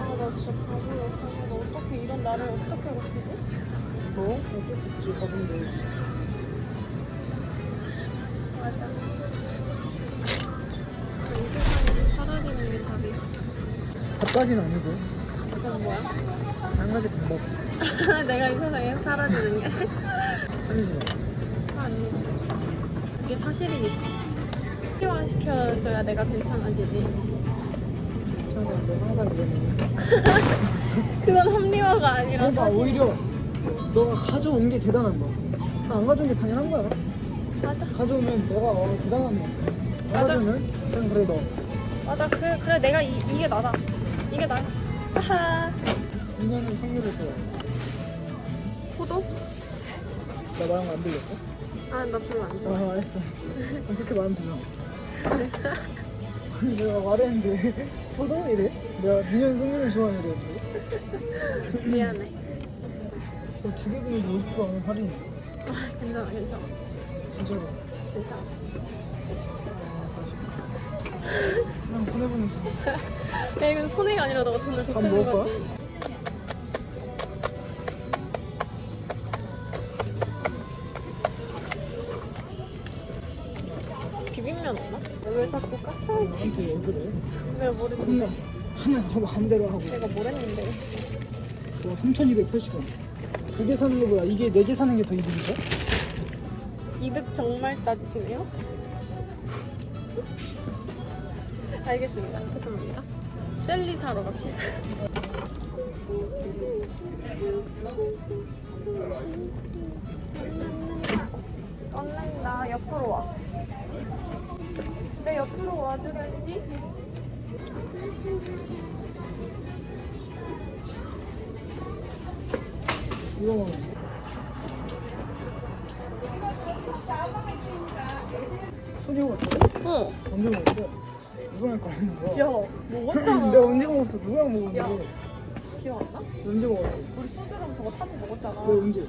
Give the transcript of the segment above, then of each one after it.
아나 진짜 바보야. 너 어떻게 이런 나를 어떻게 고치지? 뭐? 어쩔 수 없지 가본데. 맞아 이 세상에서 사라지는 게 답이야 밥까지는 아니고 그건 뭐야? 한 가지 방법 내가 이 세상에 사라지는 게? 아니지 아니 이게 사실이니까. 필요화시켜줘야 내가 괜찮아지지. 괜찮아 너 항상 그러네 그건 합리화가 아니라 그러니까 사실. 오히려 너가 가져온 게 대단한 거야 안 가져온 게 당연한 거야. 맞아. 가져오면 너가 어, 대단한 거야 안 맞아. 가져오면 그냥 그래 너. 맞아. 그래 그래 내가 이, 이게 나다. 이게 나야 하하 2년은 성유를 써야 포도? 나 말한 거안 들렸어? 아 나 별로 안 좋아. 아 알았어. 그럼 그렇게 말하면 되잖아 내가 말했는데 포도? 이래? 내가 2년 성유를 좋아하는 이랬는데 미안해. 그럼 두개 중에 50% 하면 할인. 아 괜찮아 괜찮아. 진짜로. 괜찮아. 아 아쉽 다 세상 손해보는 중 야 이건 손해가 아니라 너가 돈을 더밥 쓰는 먹을 거야? 거지 비빔면 없나? 왜 자꾸 가스라이팅 나한테 왜 그래? 내가 뭘 했는데 하나 하나 더 마음대로 하고 내가 뭘 했는데 와 3,280원 두 개 사는 거보다 이게 네 개 사는 게 더 이득이죠? 이득 정말 따지시네요? 알겠습니다. 죄송합니다. 젤리 사러 갑시다. onn낸다. 옆으로 와. 내 옆으로 와주겠지? 이거 손이 먹었어? 어. 언제 먹었어? 누구랑 걸리는 거야? 야, 먹었잖아. 내가 언제 먹었어? 누구랑 야. 먹었는데? 기억 안 나? 언제 먹었어? 우리 소주랑 저거 타서 먹었잖아. 왜 언제?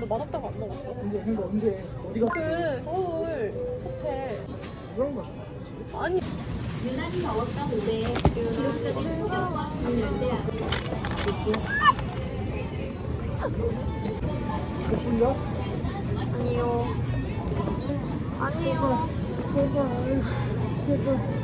너 맛없다고 안 먹었어? 언제? 그러니까 언제? 어디 갔어? 그 서울 호텔 누구랑 갔어? 아니 유난히 더웠던 무대에 기록적인 분이야? 아니요 아니요 제발 제발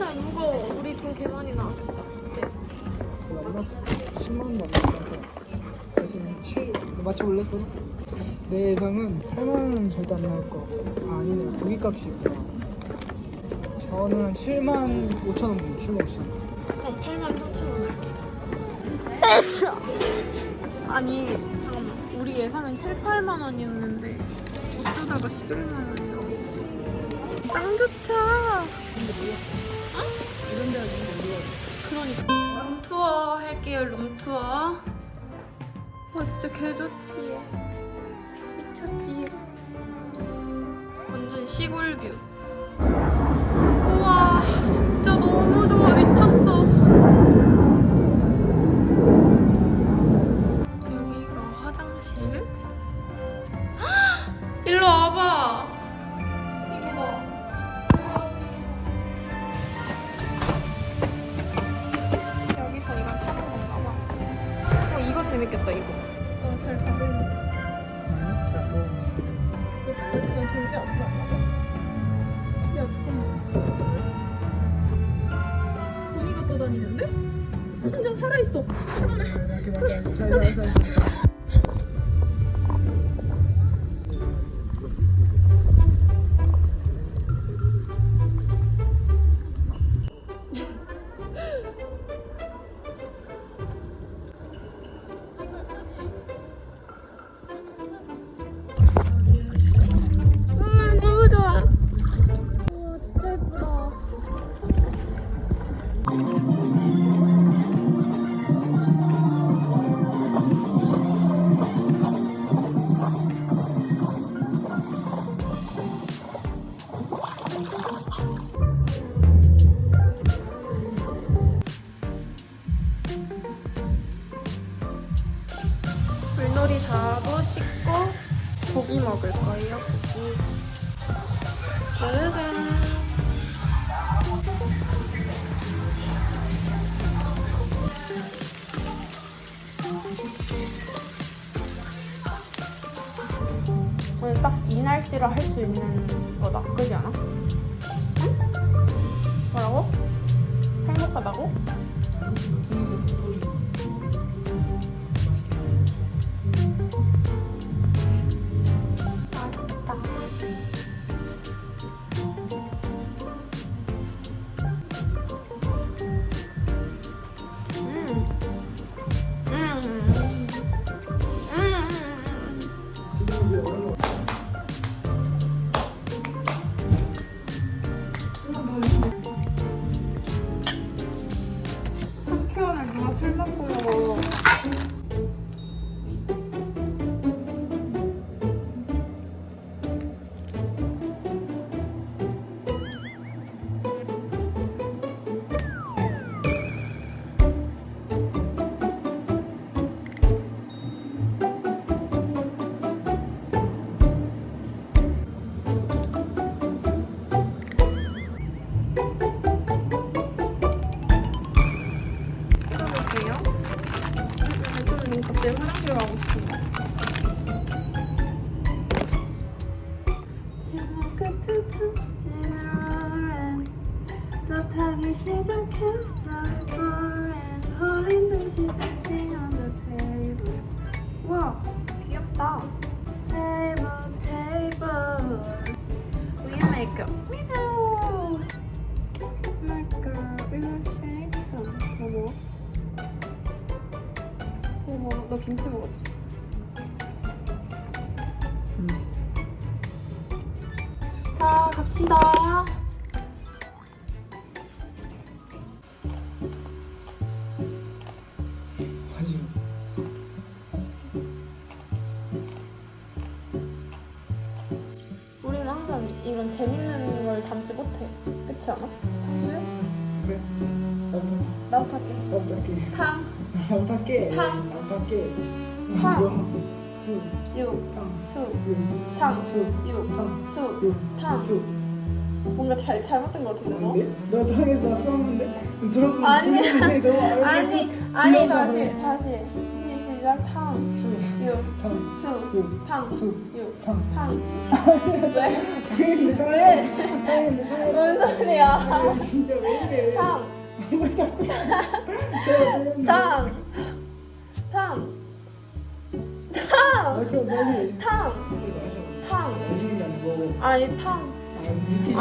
야 무거워 우리 돈 개 많이 나왔겠다. 안 났어 10만 원도 안 났어 그래서 7 맞춰볼래? 서로? 내 예상은 8만 원은 절대 안 나올 거 아, 아니네 고기값이 있구나 저는 7만 5천 원 분, 7만 5천 원. 그럼 8만 3천 원 할게 아니 잠깐만. 우리 예상은 7, 8만 원이었는데 어쩌다가 11만 원이라고 짱 좋다 이런 데는 진짜 몰라 그러니까. 룸투어 할게요 룸투어. 와 진짜 개좋지. 미쳤지. 완전 시골 뷰. 우와 진짜 너무 좋아 다니는데? 혼자 살아있어. 날씨로 할 수 있는 거다. 그지 않아? 응? 뭐라고? 행복하다고? 맛 또 타기 시작했어 Rolling 홀린 듯이 dancing on the table 와 귀엽다 Table table Will you make a meow Make a real shake some 뭐? 뭐 먹어? 너 김치 먹었지? 자 갑시다 이런 재밌는 걸 담지 못해 그렇지 않아? 그치? 그래. 나부터 나부터 할게 나부터 할게. 탕, 나부터 할게. 탕. 나부터 할게. 탕. 수, 육, 탕, 수, 유, 탕, 수, 육, 탕, 수 유, 탕. 수. 뭔가 잘, 잘못된 것 같은데 너? 아닌데? 너 탕에서 수학인데? 들어보면 아니야. 아니 또 아니 귀여워서 다시. 다시 시- 시작 탕, 수, 육, 탕, 수, 유, 탕, 수, 육, 탕. 탕 왜? 탕. 뭔 소리야 아, 진짜 왜 이래? 탕, 왜 자꾸 탕. 탕, 탕, 탕, 마셔 빨리. 탕, 마셔. 탕 마시는 게 아니고. 아니 탕, 아.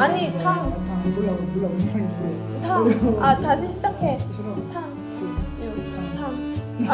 아. 아 다시 시작해 싫어. 탕, 수. 육, 탕. 아,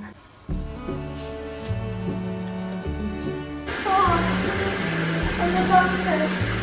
Anne kalktı.